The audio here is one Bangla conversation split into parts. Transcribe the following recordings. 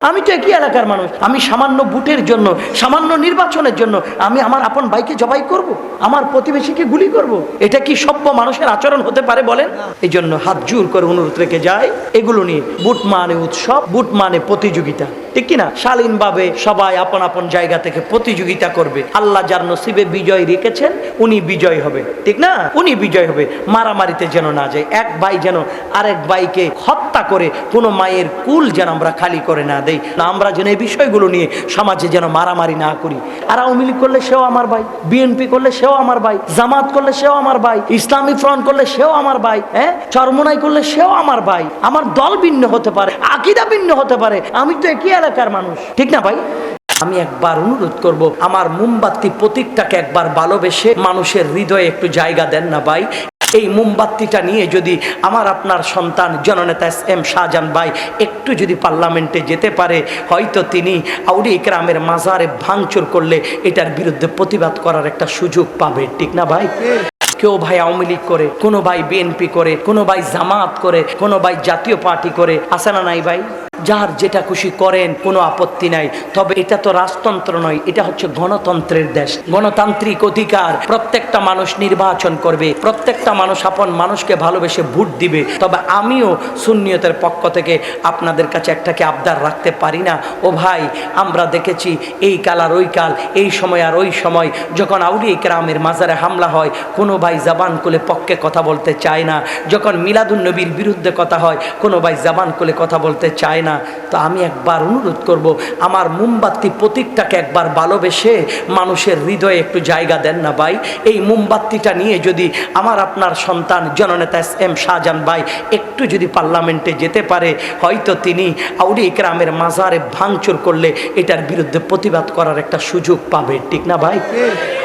আমি তো একই এলাকার মানুষ। আমি সামান্য বুটের জন্য, সামান্য নির্বাচনের জন্য, আমি আমার আপন ভাইকে জবাই করব। আমার প্রতিবেশীকে গুলি করব। এটা কি সভ্য মানুষের আচরণ হতে পারে বলেন? এই জন্য হাত জোর করে অনুরোধ রেখে যায় এগুলো নিয়ে বুট মানে উৎসব বুট মানে প্রতিযোগিতা। ঠিক কিনা? শালীনভাবে সবাই আপন আপন জায়গা থেকে প্রতিযোগিতা করবে। আল্লাহ যার নসিবে বিজয় রেখেছেন, উনি বিজয় হবে। ঠিক না? উনি বিজয় হবে। মারামারিতে যেন না যায়। এক ভাই যেন আরেক ভাইকে হত্যা করে কোনো মায়ের কুল যেন আমরা খালি করে না দেই। না, আমরা যেন এই বিষয়গুলো নিয়ে সমাজে যেন মারামারি না করি। আর আওয়ামী লীগ করলে সেও আমার ভাই, বিএনপি করলে সেও আমার ভাই, জামাত করলে সেও আমার ভাই ইসলামিক ফ্রন্ট করলে সেও আমার ভাই হ্যাঁ? চরমনাই করলে সেও আমার ভাই। আমার দল ভিন্ন হতে পারে, আকিদা ভিন্ন হতে পারে। আমি তো একই এলাকার মানুষ। ঠিক না ভাই? আমি একবার অনুরোধ করব, আমার মোমবাতি প্রতীকটাকে একবার ভালোবেসে মানুষের হৃদয়ে একটু জায়গা দেন না ভাই। এই মোমবাতিটা নিয়ে যদি আমার আপনার সন্তান জননেতা এস এম শাহজাহান ভাই একটু যদি পার্লামেন্টে যেতে পারে, হয়তো তিনি আউরি ইকরামের মাজারে ভাঙচুর করলে এটার বিরুদ্ধে প্রতিবাদ করার একটা সুযোগ পাবে। ঠিক না ভাই? কেউ ভাই আওয়ামী লীগ করে, কোনো ভাই বিএনপি করে, কোনো ভাই জামাত করে, কোনো ভাই জাতীয় পার্টি করে আসে না নাই ভাই? যার যেটা খুশি করেন, কোনো আপত্তি নাই। তবে এটা তো রাজতন্ত্র নয়, এটা হচ্ছে গণতন্ত্রের দেশ। গণতান্ত্রিক অধিকার, প্রত্যেকটা মানুষ নির্বাচন করবে, প্রত্যেকটা মানুষ আপন মানুষকে ভালোবেসে ভোট দিবে। তবে আমিও সুন্নিয়তের পক্ষ থেকে আপনাদের কাছে একটাকে আবদার রাখতে পারি না। ও ভাই, আমরা দেখেছি এই কাল আর ওই কাল, এই সময় আর ওই সময়, যখন আউলি গ্রামের মাজারে হামলা হয়, কোনো ভাই জাবান কোলে পক্ষে কথা বলতে চায় না। যখন মিলাদুন নবীর বিরুদ্ধে কথা হয়, কোনো ভাই জাবান কোলে কথা বলতে চায় না। তো আমি একবার অনুরোধ করব, আমার মোমবাতি প্রতীকটাকে একবার ভালোবেসে মানুষের হৃদয়ে একটু জায়গা দেন না ভাই। এই মোমবাতিটা নিয়ে যদি আমার আপনার সন্তান জননেতা এস এম শাহজাহান ভাই একটু যদি পার্লামেন্টে যেতে পারে, হয়তো তিনি আউরি ইকরামের মাজারে ভাঙচুর করলে এটার বিরুদ্ধে প্রতিবাদ করার একটা সুযোগ পাবে, ঠিক না ভাই?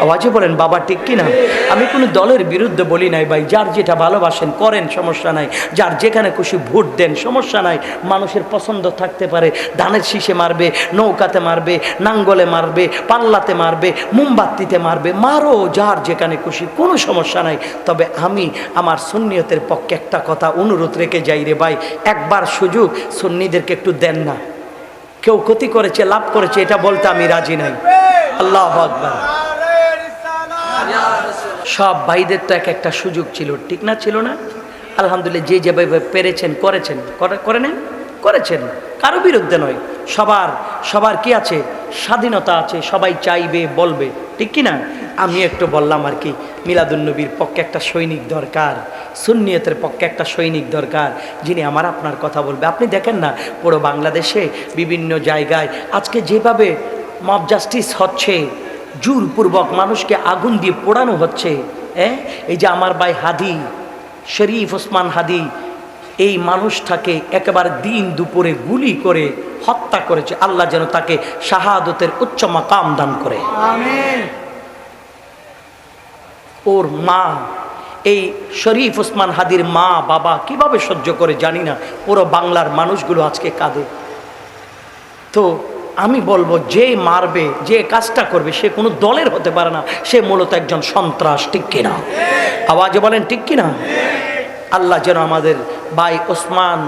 আওয়াজে বলেন, বাবা, ঠিক কিনা আমি কোনো দলের বিরুদ্ধে বলি নাই ভাই, যার যেটা ভালোবাসেন করেন, সমস্যা নাই। যার যেখানে খুশি ভোট দেন, সমস্যা নাই। মানুষের পছন্দ থাকতে পারে। ধানের শীষে মারবে, নৌকাতে মারবে, নাঙ্গলে মারবে, পাল্লাতে মারবে, মোমবাতিতে মারবে, মারো, যার যেখানে খুশি, কোনো সমস্যা নাই। তবে আমি আমার সুন্নিয়তের পক্ষে একটা কথা অনুরোধ রেখে যাই রে ভাই। একবার সুযোগ সুন্নিদেরকে একটু দেন না। কেউ ক্ষতি করেছে, লাভ করেছে, এটা বলতে আমি রাজি নাই। আল্লাহ আকবার। সব ভাইদের তো এক একটা সুযোগ ছিল, ঠিক না ছিল না? আলহামদুলিল্লাহ, যে যেভাবে পেরেছেন, করেছেন। করে- করে নেন। করেছেন? কারও বিরুদ্ধে নয়। সবার সবার কি আছে? স্বাধীনতা আছে, সবাই চাইবে, বলবে। ঠিক কি না? আমি একটু বললাম আর কি মিলাদুন্নবীর পক্ষে একটা সৈনিক দরকার, সুন্নিয়তের পক্ষে একটা সৈনিক দরকার, যিনি আমার আপনার কথা বলবে। আপনি দেখেন না, পুরো বাংলাদেশে বিভিন্ন জায়গায় আজকে যেভাবে মব জাস্টিস হচ্ছে, জোরপূর্বক মানুষকে আগুন দিয়ে পোড়ানো হচ্ছে হ্যাঁ? এই যে আমার ভাই হাদি, শরীফ ওসমান হাদি এই মানুষটাকে একেবারে দিন দুপুরে গুলি করে হত্যা করেছে। আল্লাহ যেন তাকে শাহাদতের উচ্চ মাকাম দান করে। ওর মা এই শরীফ ওসমান হাদির মা বাবা কীভাবে সহ্য করে জানি না। পুরো বাংলার মানুষগুলো আজকে কাঁদে। তো আমি বলব যে মারবে যে কাজটা করবে সে কোনো দলের হতে পারে না। সে মূলত একজন সন্ত্রাস ঠিক কিনা? আওয়াজে বলেন ঠিক কিনা? আল্লাহ যেন আমাদের ভাই ওসমান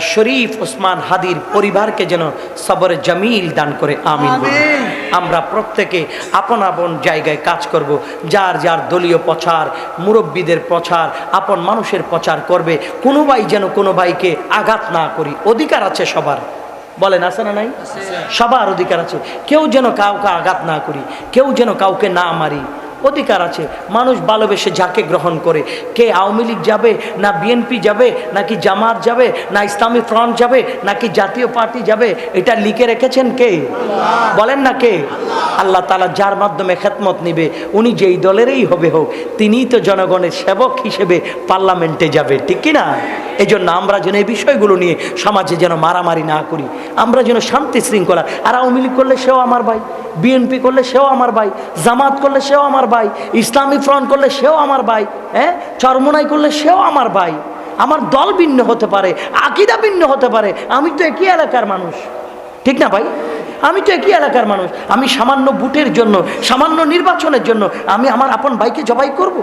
শরীফ ওসমান হাদির পরিবারকে যেন সবরে জামিল দান করে আমিন আমরা প্রত্যেকে আপন আপন জায়গায় কাজ করব যার যার দলীয় প্রচার মুরব্বীদের প্রচার আপন মানুষের প্রচার করবে কোনো ভাই যেন কোনো ভাইকে আঘাত না করি অধিকার আছে সবার। বলেন আছে না নাই? সবার অধিকার আছে। কেউ যেন কাউকে আঘাত না করি কেউ যেন কাউকে না মারি অধিকার আছে। মানুষ ভালোবেসে যাকে গ্রহণ করে, কে আওয়ামী লীগ যাবে, না বিএনপি যাবে, নাকি জামাত যাবে, না ইসলামী ফ্রন্ট যাবে, নাকি জাতীয় পার্টি যাবে, এটা লিখে রেখেছেন কে? বলেন না কে? আল্লাহ তালা যার মাধ্যমে খেতমত নিবে, উনি যেই দলেরই হবে হোক, তিনিই তো জনগণের সেবক হিসেবে পার্লামেন্টে যাবে, ঠিক কি না এই জন্য আমরা যেন এই বিষয়গুলো নিয়ে সমাজে যেন মারামারি না করি, আমরা যেন শান্তি শৃঙ্খলা, আর আওয়ামী লীগ করলে সেও আমার ভাই, বিএনপি করলে সেও আমার ভাই, জামাত করলে সেও আমার ভাই, ইসলামী ফ্রন্ট করলে সেও আমার ভাই হ্যাঁ? চরমোনাই করলে সেও আমার ভাই। আমার দল ভিন্ন হতে পারে, আকিদা ভিন্ন হতে পারে, আমি তো একই এলাকার মানুষ। ঠিক না ভাই? আমি তো একই এলাকার মানুষ। আমি সামান্য বুটের জন্য, সামান্য নির্বাচনের জন্য, আমি আমার আপন ভাইকে জবাই করব।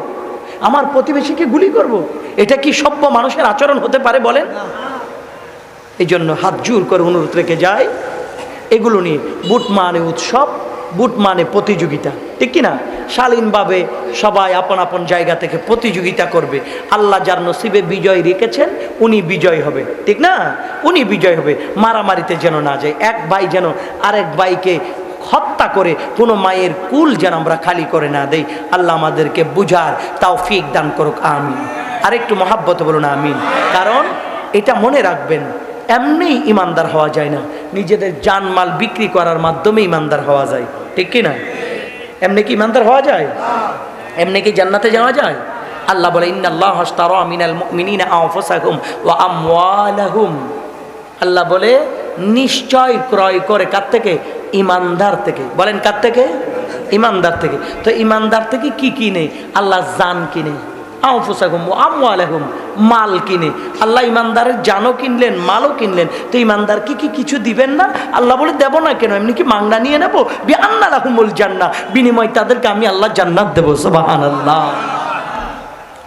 আমার প্রতিবেশীকে গুলি করব। এটা কি সভ্য মানুষের আচরণ হতে পারে বলেন? এই জন্য হাত জোর করে অনুরোধ রেখে যায় এগুলো নিয়ে বুট মানে উৎসব বুট মানে প্রতিযোগিতা। ঠিক কি না শালীনভাবে সবাই আপন আপন জায়গা থেকে প্রতিযোগিতা করবে। আল্লাহ যার নসিবে বিজয় রেখেছেন উনি বিজয় হবে। ঠিক না? উনি বিজয় হবে। মারামারিতে যেন না যায়। এক ভাই যেন আরেক ভাইকে হত্যা করে কোনো মায়ের কুল যেন আমরা খালি করে না দেই। আল্লাহ আমাদেরকে বুঝার তাও ফিক দান করুক, আমিন। আরেকটু মহাব্বত বলুন, আমিন। কারণ এটা মনে রাখবেন, এমনি ইমানদার হওয়া যায় না। নিজেদের জানমাল বিক্রি করার মাধ্যমে ইমানদার হওয়া যায়। ঠিক কি না? এমনি কি ইমানদার হওয়া যায়? এমনি কি জান্নাতে যাওয়া যায়? আল্লাহ বলে, ইন্নাল্লাহ মিনাল ওয়া আল্লাহ বলে নিশ্চয় ক্রয় করে কার থেকে? ইমানদার থেকে। বলেন কার থেকে? ইমানদার থেকে। তো ইমানদার থেকে কি কিনে? আল্লাহ জান কিনে। আউফুসাকুম আমওয়ালাহুম, মাল কিনে। আল্লাহ ইমানদারের জানও কিনলেন, মালও কিনলেন। তো ইমানদার কি কি কিছু দিবেন না? আল্লাহ বলে, দেব না কেন? এমনি কি মাংনা নিয়ে নেব? বি আন্না রাহুমুল জান্না বিনিময় তাদেরকে আমি আল্লাহ জান্নাত দেবো, সুবহানাল্লাহ।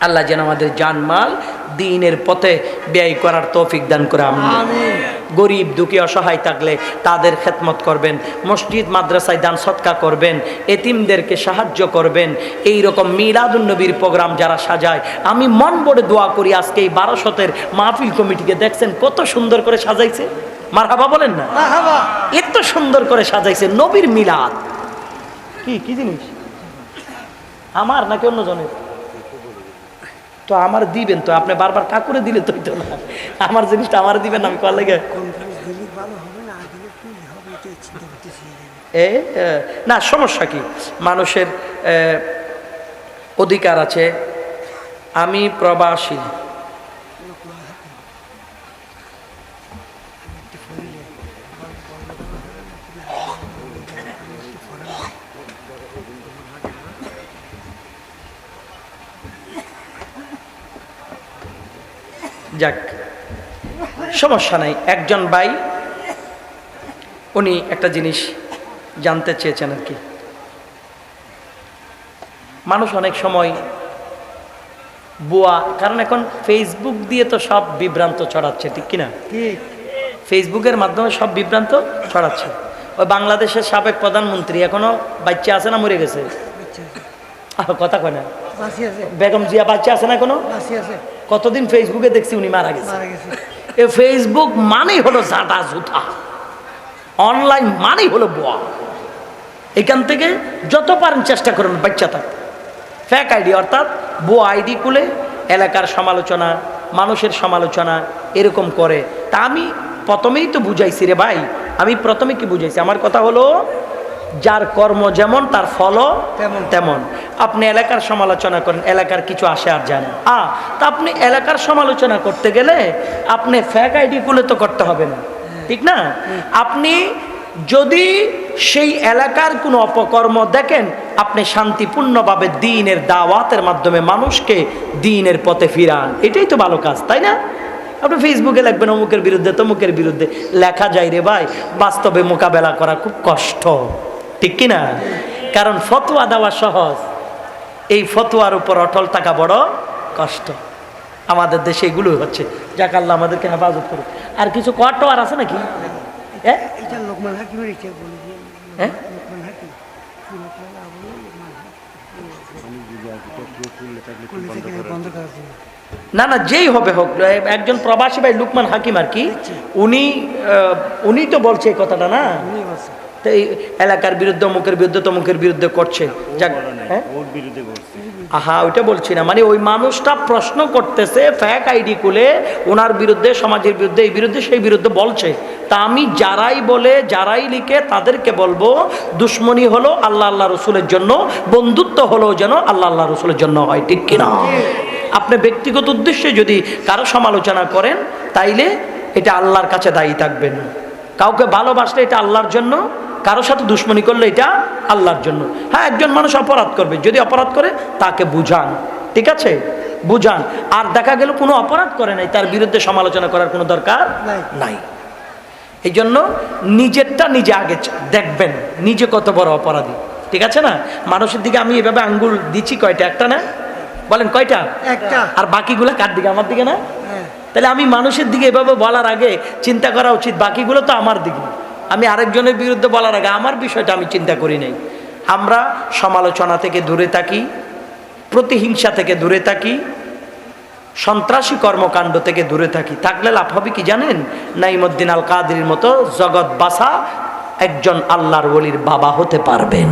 আল্লাহ যেন আমাদের জানমাল দিনের পথে ব্যয় করার তৌফিক দান করে আমি গরিব দুঃখী অসহায় থাকলে তাদের খেদমত করবেন মসজিদ মাদ্রাসায় দান সৎকা করবেন এতিমদেরকে সাহায্য করবেন। এই রকম মিলাদুন্নবীর প্রোগ্রাম যারা সাজায় আমি মন বড়ে দোয়া করি আজকে এই বারোশতের মাহফিল কমিটিকে। দেখছেন কত সুন্দর করে সাজাইছে? মারহাবা বলেন না? এত সুন্দর করে সাজাইছে নবীর মিলাদ। কি কি জিনিস? আমার নাকি অন্য জনের? তো আমার দিবেন তো আপনি বারবার ঠাকুরে দিলে তো না। আমার জিনিসটা আমার দিবেন আমি কল লাগে। এ, না সমস্যা কি? মানুষের অধিকার আছে। আমি প্রবাসী। যাক সমস্যা নাই। একজন ভাই উনি একটা জিনিস জানতে চেয়েছেন আর কি। মানুষ অনেক সময় বুয়া কারণ এখন ফেসবুক দিয়ে তো সব বিভ্রান্ত ছড়াচ্ছে ঠিক কিনা? ফেসবুকের মাধ্যমে সব বিভ্রান্ত ছড়াচ্ছে। ওই বাংলাদেশের সাবেক প্রধানমন্ত্রী এখনও বাচ্চা আছে না মরে গেছে? কথা কয় না। বেগম জিয়া বাচ্চা আছে না আছে। কতদিন ফেসবুকে দেখছি উনি মারা গেছে। এ ফেসবুক মানেই হলো জাদা জুতা। অনলাইন মানেই হলো বোয়া। এখান থেকে যত পারেন চেষ্টা করুন বাচ্চা থাকতে ফ্যাক আইডি অর্থাৎ বোয়া আইডি খুলে এলাকার সমালোচনা মানুষের সমালোচনা এরকম করে। তা আমি প্রথমেই তো বুঝাইছি রে ভাই। আমি প্রথমে কি বুঝাইছি? আমার কথা হলো যার কর্ম যেমন তার ফলও তেমন। তেমন। আপনি এলাকার সমালোচনা করেন এলাকার কিছু আসে আর জানেন আ তা আপনি এলাকার সমালোচনা করতে গেলে আপনি ফ্যাক আইডি খুলে তো করতে হবে না। ঠিক না? আপনি যদি সেই এলাকার কোনো অপকর্ম দেখেন আপনি শান্তিপূর্ণভাবে দিনের দাওয়াতের মাধ্যমে মানুষকে দিনের পথে ফিরান। এটাই তো ভালো কাজ তাই না? আপনি ফেসবুকে লিখবেন অমুকের বিরুদ্ধে তমুকের বিরুদ্ধে। লেখা যায় রে ভাই বাস্তবে মোকাবেলা করা খুব কষ্ট। ঠিক কিনা? কারণ ফতোয়া দেওয়া সহজ। এই ফতোয়ার উপর অটল থাকা বড় কষ্ট। আমাদের দেশে এগুলোই হচ্ছে। যাক আল্লাহ আমাদেরকে হেফাজত করুক। আর কিছু কোয়াটো আর আছে নাকি? হ্যাঁ না না যেই হবে হোক। একজন প্রবাসী ভাই লুকমান হাকিম আর কি উনি উনি তো বলছে এই কথাটা না? এই এলাকার বিরুদ্ধে অমুকের বিরুদ্ধে তমুকের বিরুদ্ধে করছে। হ্যাঁ? আহা ওইটা বলছি না। মানে ওই মানুষটা প্রশ্ন করতেছে ফ্যাক আইডি খুলে ওনার বিরুদ্ধে সমাজের বিরুদ্ধে এই বিরুদ্ধে সেই বিরুদ্ধে বলছে। তা আমি যারাই বলে যারাই লিখে তাদেরকে বলব দুশ্মনী হলো আল্লাহ আল্লাহ রসুলের জন্য বন্ধুত্ব হলো যেন আল্লাহ আল্লাহ রসুলের জন্য হয় ঠিক কিনা? আপনি ব্যক্তিগত উদ্দেশ্যে যদি কারও সমালোচনা করেন তাইলে এটা আল্লাহর কাছে দায়ী থাকবেন। কাউকে ভালোবাসলে এটা আল্লাহর জন্য কারোর সাথে দুশ্মনী করলে এটা আল্লাহর জন্য। হ্যাঁ একজন মানুষ অপরাধ করবে। যদি অপরাধ করে তাকে বুঝান। ঠিক আছে? বুঝান। আর দেখা গেল কোনো অপরাধ করে নাই তার বিরুদ্ধে সমালোচনা করার কোনো দরকার নাই। এই জন্য নিজেরটা নিজে আগে দেখবেন নিজে কত বড় অপরাধী। ঠিক আছে না? মানুষের দিকে আমি এভাবে আঙ্গুল দিচ্ছি কয়টা? একটা না? বলেন কয়টা? একটা। আর বাকিগুলো কার দিকে? আমার দিকে না? হ্যাঁ। তাহলে আমি মানুষের দিকে এভাবে বলার আগে চিন্তা করা উচিত বাকিগুলো তো আমার দিকে। আমি আরেকজনের বিরুদ্ধে বলার আগে আমার বিষয়টা আমি চিন্তা করি নাই। আমরা সমালোচনা থেকে দূরে থাকি প্রতিহিংসা থেকে দূরে থাকি সন্ত্রাসী কর্মকাণ্ড থেকে দূরে থাকি। থাকলে লাভ হবে কি জানেন? নাইমুদ্দিন আল কাদির মতো জগৎ বাসা একজন আল্লাহর বলির বাবা হতে পারবেন।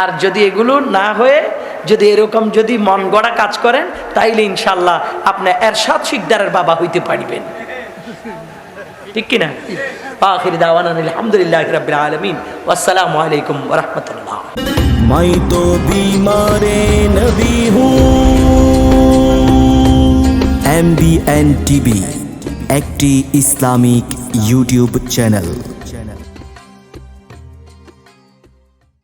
আর যদি এগুলো না হয়ে যদি এরকম যদি মন গড়া কাজ করেন তাইলে ইনশাল্লাহ আপনি এরশাদ শিকদারের বাবা হইতে পারবেন। ঠিক কিনা? আখির দাওয়ান আলহামদুলিল্লাহ রবিল আলমিন। আসসালামু আলাইকুম ওয়া রাহমাতুল্লাহ। মাই তো বিমারে নবী এম এমবিএন টিভি একটি ইসলামিক ইউটিউব চ্যানেল।